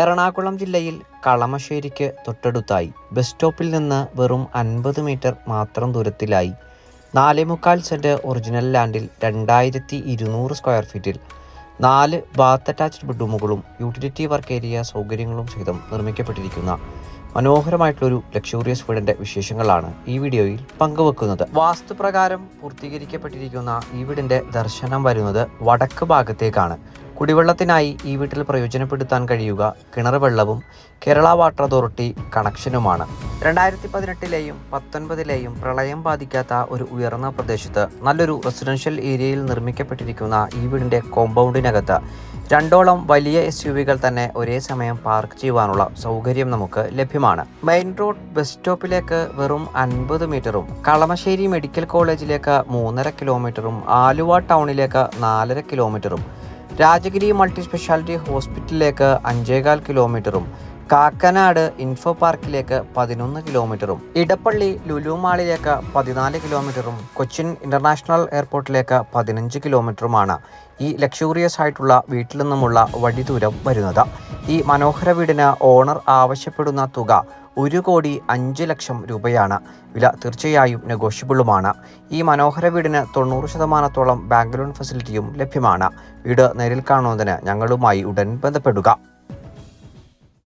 എറണാകുളം ജില്ലയിൽ കളമശ്ശേരിക്ക് തൊട്ടടുത്തായി. ബസ് സ്റ്റോപ്പിൽ നിന്ന് വെറും അൻപത് മീറ്റർ മാത്രം ദൂരത്തിലായി. നാലേ മുക്കാൽ സെന്റ് ഒറിജിനൽ ലാൻഡിൽ രണ്ടായിരത്തി ഇരുന്നൂറ് സ്ക്വയർ ഫീറ്റിൽ നാല് ബാത്ത് അറ്റാച്ച്ഡ് ബെഡ്റൂമുകളും യൂട്ടിലിറ്റി വർക്ക് ഏരിയ സൗകര്യങ്ങളും സഹിതം നിർമ്മിക്കപ്പെട്ടിരിക്കുന്ന മനോഹരമായിട്ടുള്ളൊരു ലക്ഷൂറിയസ് വീടിന്റെ വിശേഷങ്ങളാണ് ഈ വീഡിയോയിൽ പങ്കുവെക്കുന്നത്. വാസ്തുപ്രകാരം പൂർത്തീകരിക്കപ്പെട്ടിരിക്കുന്ന ഈ വീടിന്റെ ദർശനം വരുന്നത് വടക്ക് ഭാഗത്തേക്കാണ്. കുടിവെള്ളത്തിനായി ഈ വീട്ടിൽ പ്രയോജനപ്പെടുത്താൻ കഴിയുക കിണർ വെള്ളവും കേരള വാട്ടർ അതോറിറ്റി കണക്ഷനുമാണ്. രണ്ടായിരത്തി പതിനെട്ടിലെയും പത്തൊൻപതിലെയും പ്രളയം ബാധിക്കാത്ത ഒരു ഉയർന്ന പ്രദേശത്ത് നല്ലൊരു റെസിഡൻഷ്യൽ ഏരിയയിൽ നിർമ്മിക്കപ്പെട്ടിരിക്കുന്ന ഈ വീടിന്റെ കോമ്പൗണ്ടിനകത്ത് രണ്ടോളം വലിയ എസ് യു വികൾ തന്നെ ഒരേ സമയം പാർക്ക് ചെയ്യുവാനുള്ള സൗകര്യം നമുക്ക് ലഭ്യമാണ്. മെയിൻ റോഡ് ബസ് സ്റ്റോപ്പിലേക്ക് വെറും അൻപത് മീറ്ററും കളമശ്ശേരി മെഡിക്കൽ കോളേജിലേക്ക് മൂന്നര കിലോമീറ്ററും ആലുവ ടൗണിലേക്ക് നാലര കിലോമീറ്ററും രാജഗിരി മൾട്ടി സ്പെഷ്യാലിറ്റി ഹോസ്പിറ്റലിലേക്ക് അഞ്ചേകാൽ കിലോമീറ്ററും കാക്കനാട് ഇൻഫോ പാർക്കിലേക്ക് പതിനൊന്ന് കിലോമീറ്ററും. ഇടപ്പള്ളി ലുലു മാളിലേക്ക് പതിനാല് കിലോമീറ്ററും കൊച്ചിൻ ഇന്റർനാഷണൽ എയർപോർട്ടിലേക്ക് പതിനഞ്ച് കിലോമീറ്ററുമാണ് ഈ ലക്ഷൂറിയസ് ആയിട്ടുള്ള വീട്ടിൽ നിന്നുമുള്ള വഴി ദൂരം വരുന്നത്. ഈ മനോഹര വീടിന് ഓണർ ആവശ്യപ്പെടുന്ന തുക ഒരു കോടി അഞ്ച് ലക്ഷം രൂപയാണ്. വില തീർച്ചയായും നെഗോഷ്യബിളുമാണ്. ഈ മനോഹര വീടിന് തൊണ്ണൂറ് ശതമാനത്തോളം ബാങ്ക് ലോൺ ഫെസിലിറ്റിയും ലഭ്യമാണ്. വീട് നേരിൽ കാണുന്നതിന് ഞങ്ങളുമായി ഉടൻ ബന്ധപ്പെടുക.